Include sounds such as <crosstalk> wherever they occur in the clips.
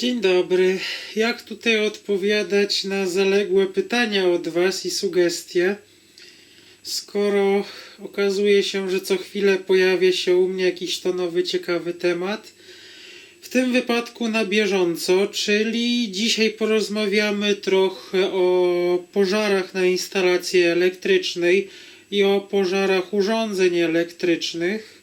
Dzień dobry. Jak tutaj odpowiadać na zaległe pytania od Was i sugestie, skoro okazuje się, że co chwilę pojawia się u mnie jakiś to nowy, ciekawy temat? W tym wypadku na bieżąco, czyli dzisiaj porozmawiamy trochę o pożarach na instalacji elektrycznej i o pożarach urządzeń elektrycznych.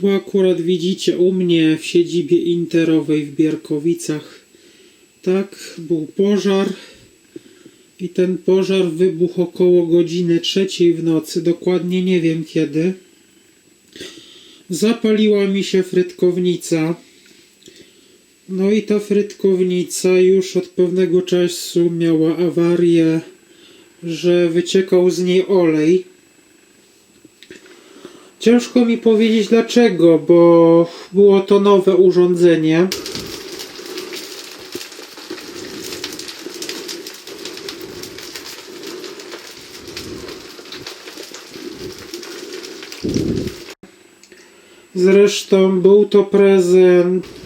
Tu akurat widzicie u mnie w siedzibie interowej w Bierkowicach. Tak, był pożar i ten pożar wybuchł około godziny trzeciej w nocy, dokładnie nie wiem kiedy. Zapaliła mi się frytkownica. No i ta frytkownica już od pewnego czasu miała awarię, że wyciekał z niej olej. Ciężko mi powiedzieć dlaczego, bo było to nowe urządzenie. Zresztą był to prezent.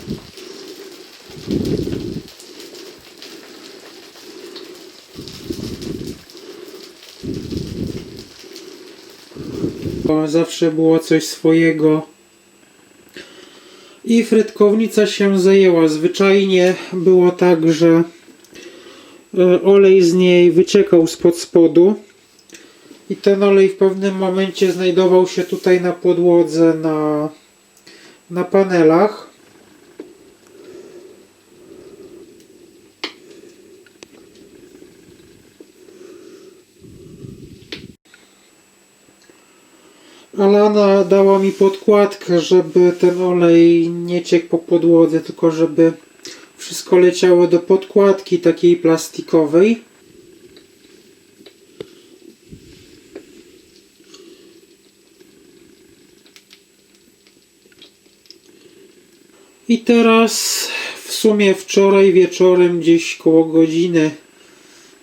Bo zawsze było coś swojego. I frytkownica się zajęła. Zwyczajnie było tak, że e, olej z niej wyciekał spod spodu. I ten olej w pewnym momencie znajdował się tutaj na podłodze, na, na panelach. Alana dała mi podkładkę, żeby ten olej nie ciekł po podłodze, tylko żeby wszystko leciało do podkładki takiej plastikowej. I teraz w sumie wczoraj wieczorem gdzieś koło godziny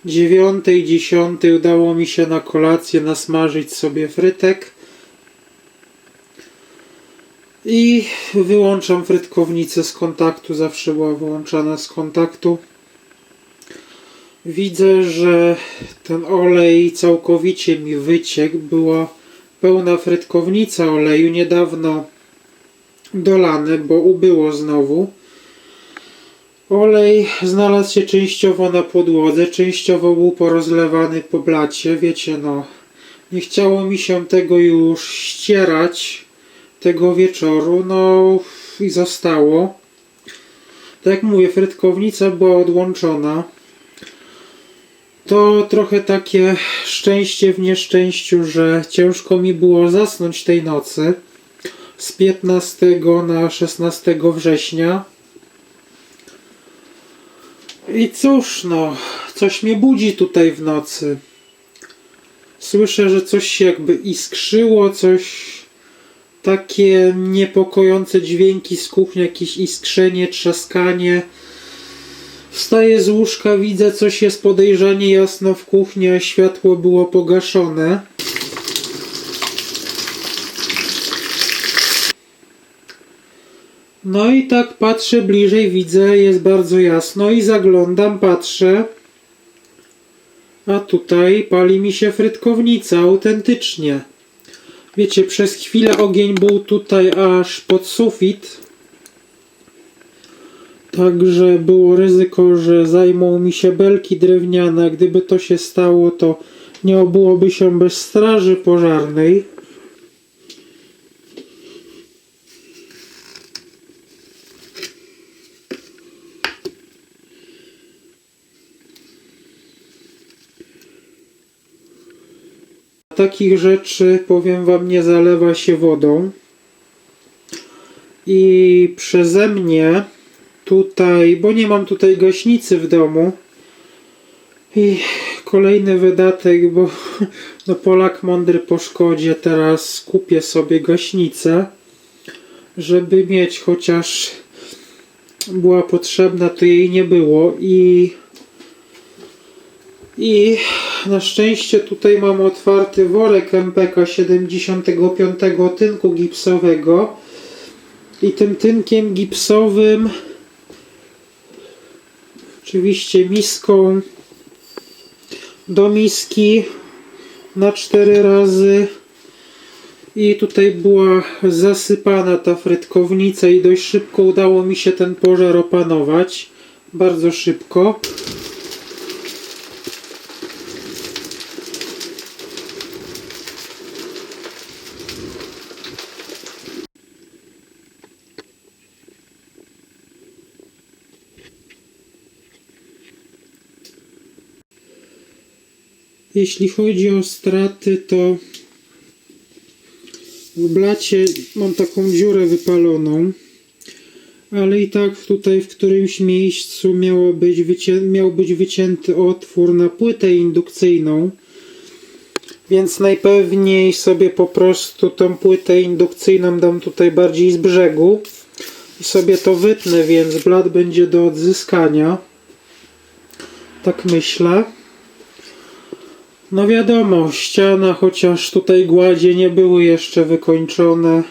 dziewiątej, dziesiątej udało mi się na kolację nasmażyć sobie frytek. I wyłączam frytkownicę z kontaktu, zawsze była wyłączana z kontaktu. Widzę, że ten olej całkowicie mi wyciekł. Była pełna frytkownica oleju, niedawno dolany, bo ubyło znowu. Olej znalazł się częściowo na podłodze, częściowo był porozlewany po blacie. Wiecie, no, nie chciało mi się tego już ścierać tego wieczoru, no i zostało. Tak jak mówię, frytkownica była odłączona. To trochę takie szczęście w nieszczęściu, że ciężko mi było zasnąć tej nocy z 15 na 16 września. I cóż, no, coś mnie budzi tutaj w nocy. Słyszę, że coś się jakby iskrzyło, coś takie niepokojące dźwięki z kuchni, jakieś iskrzenie, trzaskanie. Wstaję z łóżka, widzę coś jest podejrzanie jasno w kuchni, a światło było pogaszone. No i tak patrzę bliżej, widzę, jest bardzo jasno i zaglądam, patrzę. A tutaj pali mi się frytkownica, autentycznie. Wiecie, przez chwilę ogień był tutaj aż pod sufit. Także było ryzyko, że zajmą mi się belki drewniane. Gdyby to się stało, to nie obyłoby się bez straży pożarnej. Takich rzeczy, powiem Wam, nie zalewa się wodą. I przeze mnie tutaj, bo nie mam tutaj gaśnicy w domu, i kolejny wydatek, bo <laughs> no Polak mądry po szkodzie. Teraz kupię sobie gaśnicę, żeby mieć chociaż była potrzebna, to jej nie było i i na szczęście tutaj mam otwarty worek MPK 75 tynku gipsowego. I tym tynkiem gipsowym oczywiście miską do miski na cztery razy. I tutaj była zasypana ta frytkownica i dość szybko udało mi się ten pożar opanować. Bardzo szybko Jeśli chodzi o straty, to w blacie mam taką dziurę wypaloną, ale i tak tutaj w którymś miejscu miało być wycię- miał być wycięty otwór na płytę indukcyjną, więc najpewniej sobie po prostu tą płytę indukcyjną dam tutaj bardziej z brzegu i sobie to wytnę, więc blat będzie do odzyskania. Tak myślę. No wiadomo, ściana, chociaż tutaj gładzie nie były jeszcze wykończone.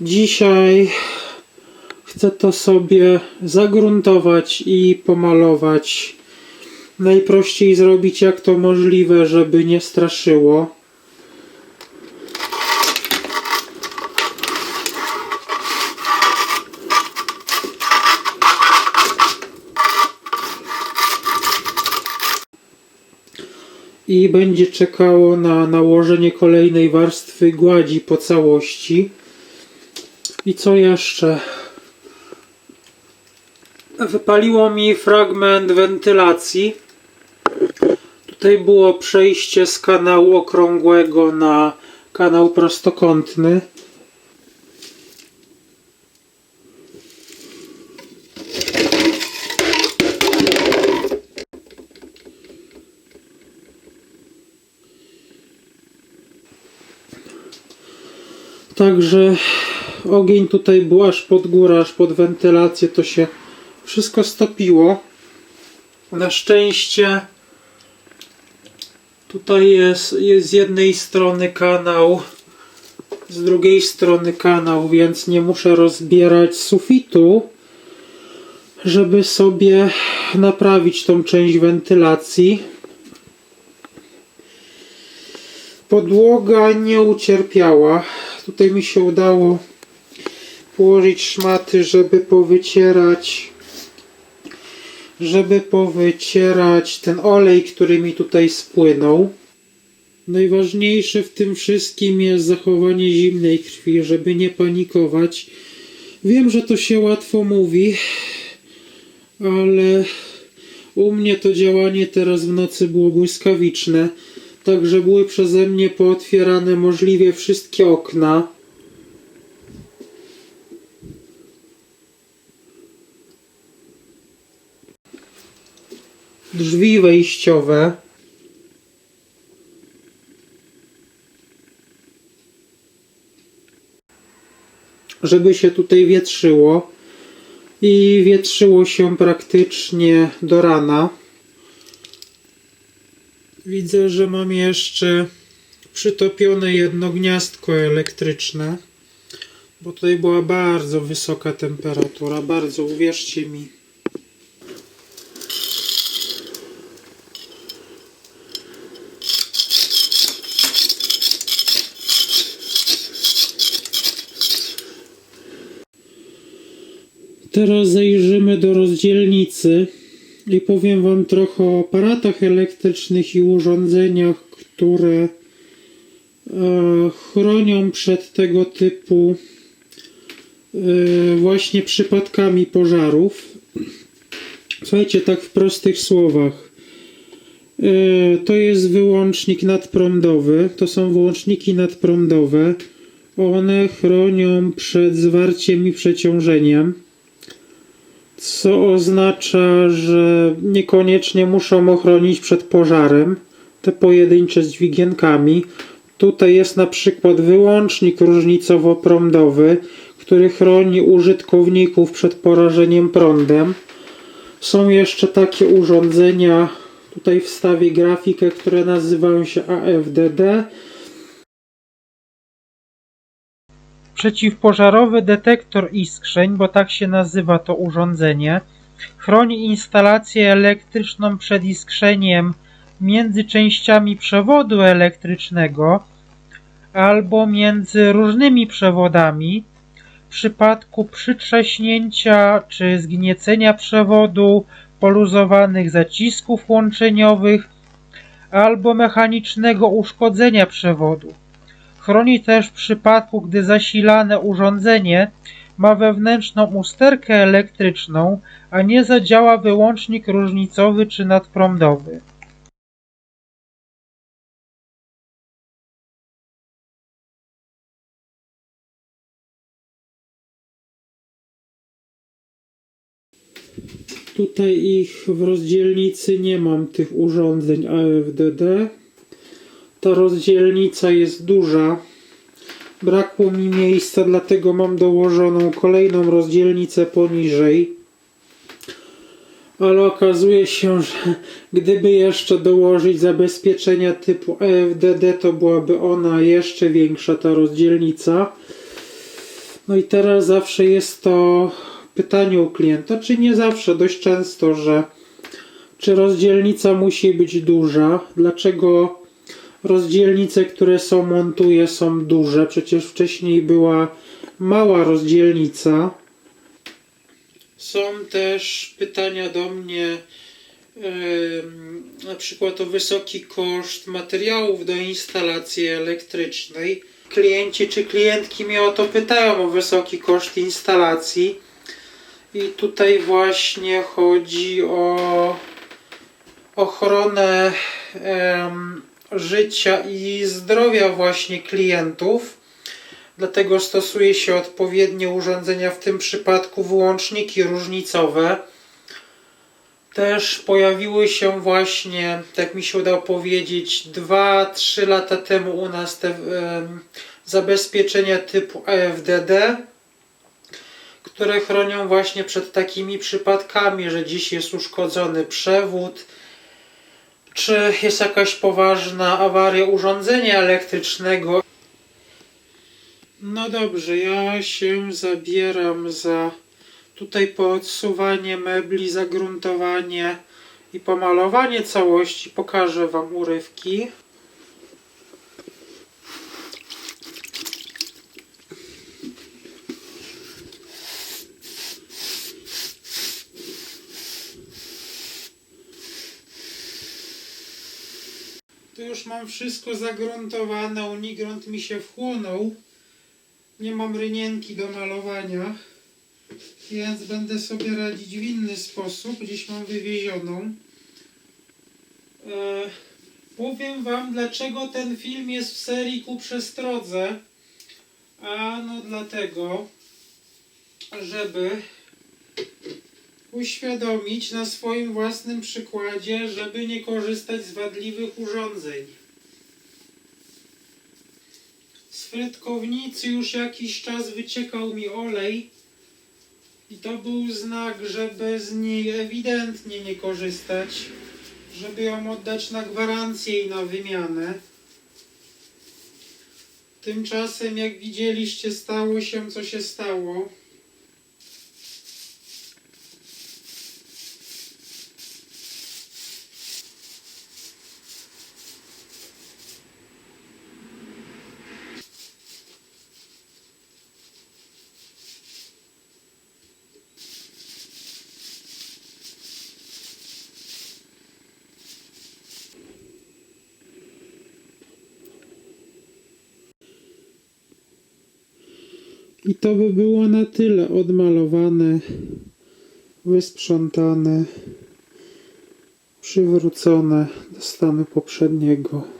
Dzisiaj chcę to sobie zagruntować i pomalować. Najprościej zrobić jak to możliwe, żeby nie straszyło. I będzie czekało na nałożenie kolejnej warstwy gładzi po całości. I co jeszcze? Wypaliło mi fragment wentylacji. Tutaj było przejście z kanału okrągłego na kanał prostokątny. Także ogień tutaj był aż pod górę, aż pod wentylację, to się wszystko stopiło. Na szczęście tutaj jest, jest z jednej strony kanał, z drugiej strony kanał, więc nie muszę rozbierać sufitu, żeby sobie naprawić tą część wentylacji. Podłoga nie ucierpiała. Tutaj mi się udało położyć szmaty, żeby powycierać żeby powycierać ten olej, który mi tutaj spłynął. Najważniejsze w tym wszystkim jest zachowanie zimnej krwi, żeby nie panikować. Wiem, że to się łatwo mówi, ale u mnie to działanie teraz w nocy było błyskawiczne. Także były przeze mnie pootwierane możliwie wszystkie okna. Drzwi wejściowe. Żeby się tutaj wietrzyło. I wietrzyło się praktycznie do rana. Widzę, że mam jeszcze przytopione jedno gniazdko elektryczne, bo tutaj była bardzo wysoka temperatura, bardzo, uwierzcie mi. Teraz zajrzymy do rozdzielnicy i powiem Wam trochę o aparatach elektrycznych i urządzeniach, które e, chronią przed tego typu e, właśnie przypadkami pożarów. Słuchajcie, tak w prostych słowach. E, To jest wyłącznik nadprądowy. To są wyłączniki nadprądowe. One chronią przed zwarciem i przeciążeniem. Co oznacza, że niekoniecznie muszą ochronić przed pożarem te pojedyncze dźwigienkami. Tutaj jest na przykład wyłącznik różnicowo-prądowy, który chroni użytkowników przed porażeniem prądem. Są jeszcze takie urządzenia, tutaj wstawię grafikę, które nazywają się AFDD. Przeciwpożarowy detektor iskrzeń, bo tak się nazywa to urządzenie, chroni instalację elektryczną przed iskrzeniem między częściami przewodu elektrycznego albo między różnymi przewodami w przypadku przytrzaśnięcia czy zgniecenia przewodu, poluzowanych zacisków łączeniowych albo mechanicznego uszkodzenia przewodu. Chroni też w przypadku, gdy zasilane urządzenie ma wewnętrzną usterkę elektryczną, a nie zadziała wyłącznik różnicowy czy nadprądowy. Tutaj ich w rozdzielnicy nie mam tych urządzeń AFDD. Ta rozdzielnica jest duża. Brakło mi miejsca, dlatego mam dołożoną kolejną rozdzielnicę poniżej. Ale okazuje się, że gdyby jeszcze dołożyć zabezpieczenia typu EFDD, to byłaby ona jeszcze większa, ta rozdzielnica. No i teraz zawsze jest to pytanie u klienta, czy nie zawsze, dość często, że czy rozdzielnica musi być duża, dlaczego rozdzielnice, które są montuje są duże, przecież wcześniej była mała rozdzielnica. Są też pytania do mnie na przykład o wysoki koszt materiałów do instalacji elektrycznej. Klienci czy klientki mnie o to pytają o wysoki koszt instalacji. I tutaj właśnie chodzi o ochronę życia i zdrowia właśnie klientów. Dlatego stosuje się odpowiednie urządzenia, w tym przypadku wyłączniki różnicowe. Też pojawiły się właśnie, tak mi się udało powiedzieć, 2-3 lata temu u nas te zabezpieczenia typu EFDD, które chronią właśnie przed takimi przypadkami, że dziś jest uszkodzony przewód, czy jest jakaś poważna awaria urządzenia elektrycznego. No dobrze, ja się zabieram za tutaj poodsuwanie mebli, zagruntowanie i pomalowanie całości. Pokażę Wam urywki. Już mam wszystko zagruntowane, unigrunt mi się wchłonął. Nie mam rynienki do malowania, więc będę sobie radzić w inny sposób. Gdzieś mam wywiezioną. E, powiem Wam, dlaczego ten film jest w serii ku przestrodze. A no dlatego, żeby uświadomić na swoim własnym przykładzie, żeby nie korzystać z wadliwych urządzeń. Z frytkownicy już jakiś czas wyciekał mi olej i to był znak, żeby z niej ewidentnie nie korzystać, żeby ją oddać na gwarancję i na wymianę. Tymczasem, jak widzieliście, stało się co się stało. I to by było na tyle odmalowane, wysprzątane, przywrócone do stanu poprzedniego.